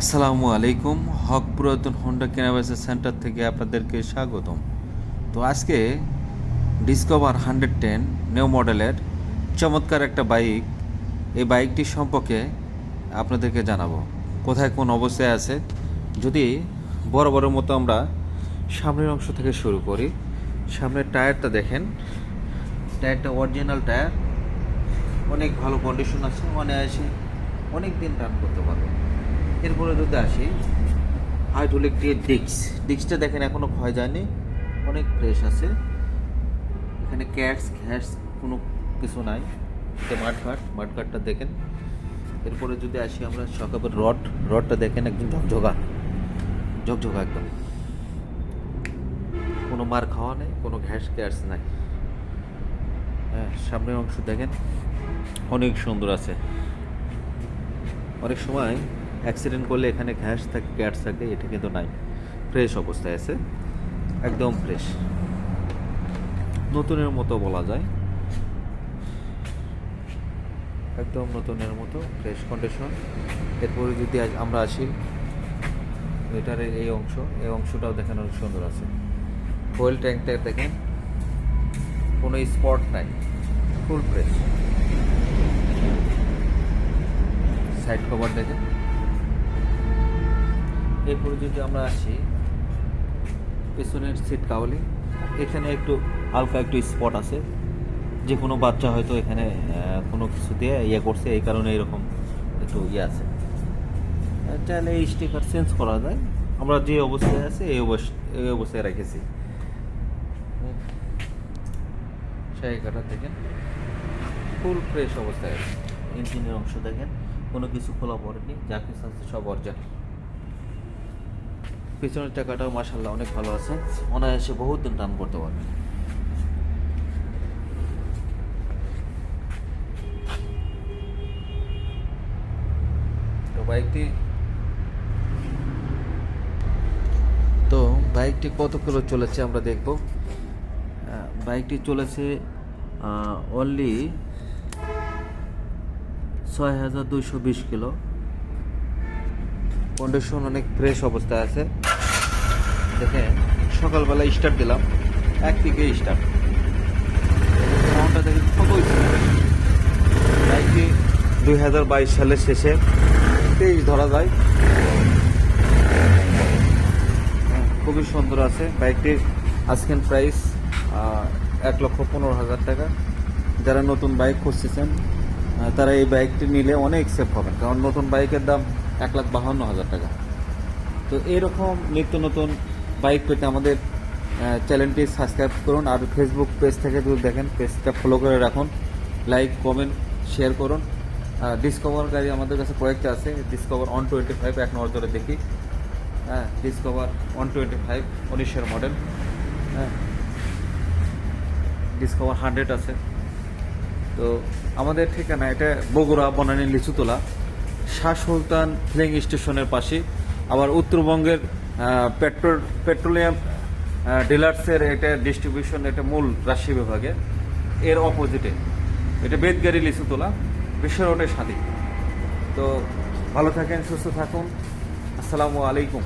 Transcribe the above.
আসসালামু আলাইকুম, হক পুরাতন হোন্ডা কেনাবেচা সেন্টার থেকে আপনাদেরকে স্বাগতম। তো আজকে ডিসকভার হান্ড্রেড টেন নিউ মডেলের চমৎকার একটা বাইক এই বাইকটি সম্পর্কে আপনাদেরকে জানাব। কোথায় কোন অবস্থায় আছে? যদি বড় বড় মতো আমরা সামনের অংশ থেকে শুরু করি, সামনের টায়ারটা দেখেন। টায়ারটা অরিজিনাল টায়ার। অনেক ভালো কন্ডিশন আছে অনায়াসে অনেক দিন রান করতে পারবে। এরপরে যদি আসি হাইড্রোলিক দিয়ে ডিক্স ডিক্সটা দেখেন এখনও ক্ষয় যায়নি, অনেক ফ্রেশ আছে। এখানে ক্যাটস ঘ্যাটস কোনো কিছু নাই। এটা মাঠঘাট মাঠঘাটটা দেখেন। এরপরে যদি আসি আমরা সকালের রড রডটা দেখেন একদম ঝকঝকা। ঝকঝকা একদম। কোনো মার খাওয়া নেই, কোনো ঘ্যাস ক্যাটস নাই। হ্যাঁ সামনের অংশ দেখেন, অনেক সুন্দর আছে। অনেক সময় অ্যাক্সিডেন্ট করলে এখানে ঘ্যাস থাকে ক্যাটস থাকে, এটা কিন্তু নাই। ফ্রেশ অবস্থায় আছে, একদম ফ্রেশ নতুনের মতো বলা যায়। একদম নতুনের মতো ফ্রেশ কন্ডিশন এরপরে যদি আমরা আসি, এটার এই অংশ, এই অংশটাও দেখেন অনেক সুন্দর আছে। ফুয়েল ট্যাঙ্কটা দেখেন, কোনো স্পট নাই ফুল ফ্রেশ সাইড কভার দেখেন। এরপরে যদি আমরা আসি, পেছনের সিট কাউলি, এখানে একটু হালকা একটু স্পট আছে। যে কোনো বাচ্চা হয়তো এখানে কোনো কিছু দিয়ে ইয়ে করছে, এই কারণে এরকম একটু ইয়ে আছে। চাইলে এই স্টিকার চেঞ্জ করা যায়। আমরা যে অবস্থায় আছে, এই এই অবস্থায় রেখেছি। জায়গাটা দেখেন। ফুল ফ্রেশ অবস্থায় আছে। ইঞ্জিনের অংশ দেখেন। কোনো কিছু খোলা পড়েনি। যা কিছু আছে সব অরিজিনাল। পিছনের টাকাটাও মাসাল্লাহ অনেক ভালো আছে। অনায়াসে বহুত দিন রান করতে পারবে। তো বাইকটি কত কিলো চলেছে আমরা দেখব। বাইকটি চলেছে অনলি ছয় হাজার দুইশো বিশ কিলো। কন্ডিশন অনেক ফ্রেশ অবস্থায় আছে। দেখেন সকালবেলা স্টার্ট দিলাম। এক দিকে স্টার্ট দেখেন দুই হাজার বাইশ সালের শেষে তেইশ ধরা যায়। হ্যাঁ, খুবই সুন্দর আছে। বাইকটির আজকের প্রাইস এক লক্ষ পনেরো হাজার টাকা। যারা নতুন বাইক খুঁজতেছেন তারা এই বাইকটি নিলে অনেক সেফ হবেন কারণ নতুন বাইকের দাম এক লাখ বাহান্ন হাজার টাকা। তো এইরকম নিত্য নতুন বাইক পেতে আমাদের চ্যানেলটি সাবস্ক্রাইব করুন আর ফেসবুক পেজ থেকে যদি দেখেন পেজটা ফলো করে রাখুন। লাইক কমেন্ট শেয়ার করুন। ডিসকভার গাড়ি আমাদের কাছে কয়েকটা আছে। ডিসকভার ওয়ান টোয়েন্টি ফাইভ এক নজরে দেখি। হ্যাঁ ডিসকভার ওয়ান টোয়েন্টি ফাইভ উনিশের মডেল হ্যাঁ ডিসকভার হান্ড্রেড আছে। তো আমাদের ঠিকানা, এটা বগুড়া বনানী লিচুতলা, শাহ সুলতান ফিলিং স্টেশনের পাশে। আবার উত্তরবঙ্গের পেট্রোল, পেট্রোলিয়াম ডিলার্সের এটা ডিস্ট্রিবিউশন এটা মূল রাশি বিভাগে। এর অপোজিটে এটা বেদগাড়ি লিচুতলা বিশ্ব রোডের স্বাধীন তো ভালো থাকেন, সুস্থ থাকুন। আসসালামু আলাইকুম।